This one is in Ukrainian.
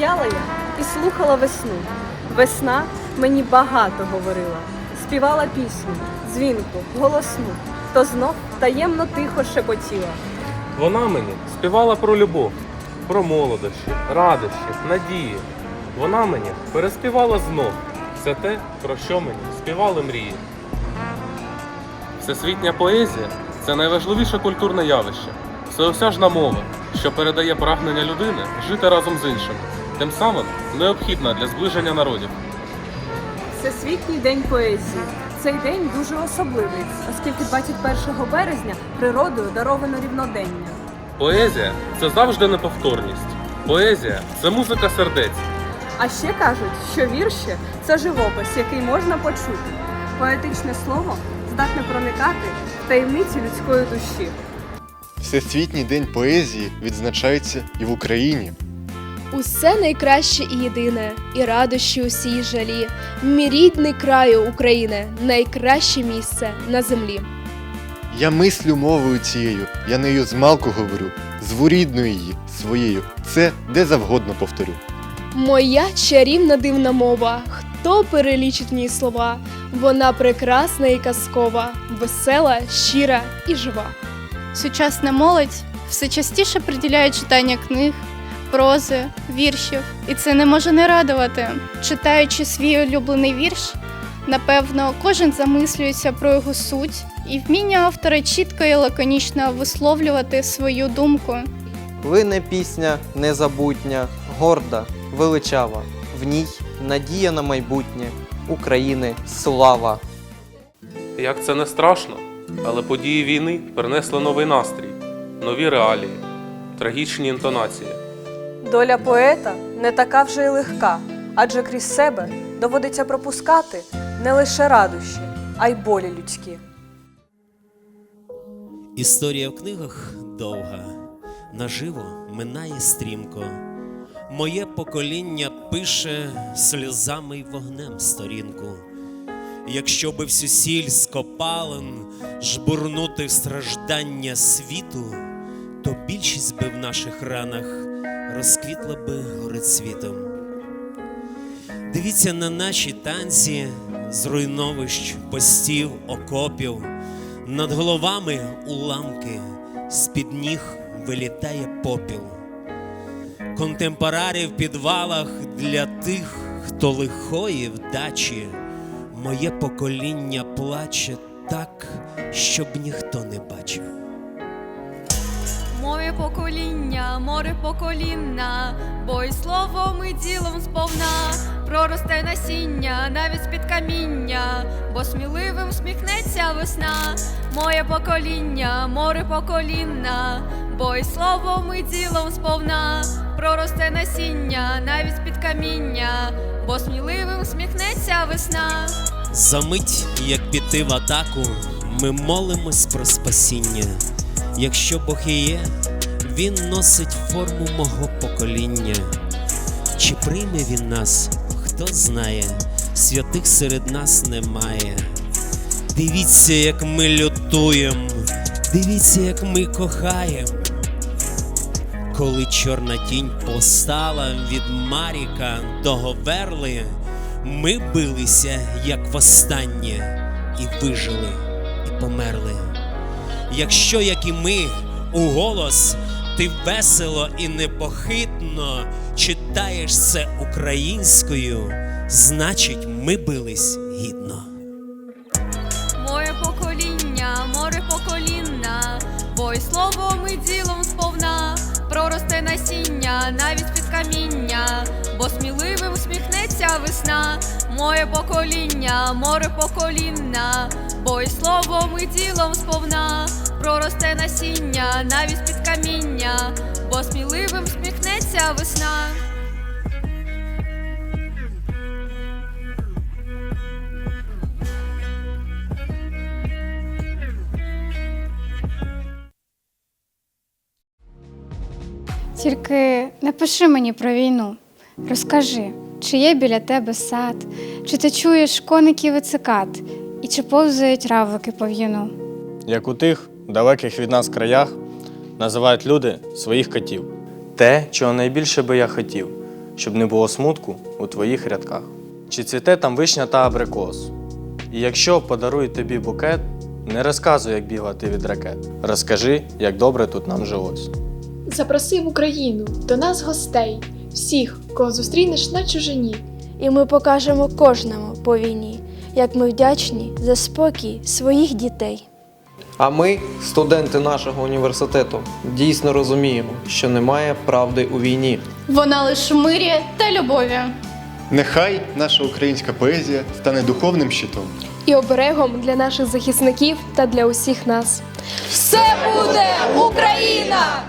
Стояла я і слухала весну. Весна мені багато говорила, співала пісню, дзвінку, голосну, то знов таємно тихо шепотіла. Вона мені співала про любов, про молодощі, радощі, надії. Вона мені переспівала знов все те, про що мені співали мрії. Всесвітня поезія це найважливіше культурне явище, всеосяжна мова, що передає прагнення людини жити разом з іншими, тим самим необхідна для зближення народів. Всесвітній день поезії. Цей день дуже особливий, оскільки 21 березня природою даровано рівнодення. Поезія це завжди неповторність. Поезія це музика сердець. А ще кажуть, що вірші це живопис, який можна почути. Поетичне слово здатне проникати в таємниці людської душі. Всесвітній день поезії відзначається і в Україні. Усе найкраще і єдине, і радощі усі й жалі. Мій рідний краю України, найкраще місце на землі. Я мислю мовою цією, я нею змалку говорю, зву рідною її своєю. Це де завгодно повторю. Моя чарівна дивна мова. Хто перелічить в ній слова? Вона прекрасна і казкова, весела, щира і жива. Сучасна молодь все частіше приділяє читання книг, прози, віршів, і це не може не радувати. Читаючи свій улюблений вірш, напевно, кожен замислюється про його суть і вміння автора чітко і лаконічно висловлювати свою думку. Лине пісня незабутня, горда, величава. В ній надія на майбутнє України слава. Як це не страшно, але події війни принесли новий настрій, нові реалії, трагічні інтонації. Доля поета не така вже й легка, адже крізь себе доводиться пропускати не лише радощі, а й болі людські. Історія в книгах довга, наживо минає стрімко. Моє покоління пише сльозами й вогнем сторінку. Якщо би всю сіль з копалин жбурнути в страждання світу, то більшість би в наших ранах розквітла би горецвітом. Дивіться на наші танці з руйновищ, постів, окопів. Над головами уламки, з-під ніг вилітає попіл. Контемпорари в підвалах для тих, хто лихої вдачі. Моє покоління плаче так, щоб ніхто не бачив. Покоління, море поколінна, бо й словом і ділом сповна проросте насіння навіть з-під каміння, бо сміливим усміхнеться весна. Моє покоління, море поколінна, бо й словом і ділом сповна проросте насіння навіть з-під каміння, бо сміливим усміхнеться весна. Замить, як піти в атаку, ми молимось про спасіння. Якщо Бог і є, Він носить форму мого покоління. Чи прийме він нас, хто знає, святих серед нас немає. Дивіться, як ми лютуємо, дивіться, як ми кохаємо. Коли чорна тінь постала від Маріка до Говерли, ми билися, як востаннє, і вижили, і померли. Якщо, як і ми, у голос, ти весело і непохитно читаєш це українською, значить, ми бились гідно. Моє покоління, море поколінна, бо й словом і ділом сповна проросте насіння навіть під каміння, бо сміливим усміхнеться весна. Моє покоління, море поколінна, бо й словом і ділом сповна проросте насіння навіть під каміння, бо сміливим усміхнеться весна. Тільки не пиши мені про війну. Розкажи, чи є біля тебе сад, чи ти чуєш коників і цикад, і чи повзають равлики по в'юну. як у тих далеких від нас краях називають люди своїх котів. Те, чого найбільше би я хотів, щоб не було смутку у твоїх рядках. Чи цвіте там вишня та абрикос? І якщо подарують тобі букет, не розказуй, як бігла ти від ракет. Розкажи, як добре тут нам жилось. Запроси в Україну до нас гостей, всіх, кого зустрінеш на чужині. І ми покажемо кожному по війні, як ми вдячні за спокій своїх дітей. А ми, студенти нашого університету, дійсно розуміємо, що немає правди у війні. Вона лише мирі та любові. Нехай наша українська поезія стане духовним щитом. І оберегом для наших захисників та для усіх нас. Все буде Україна!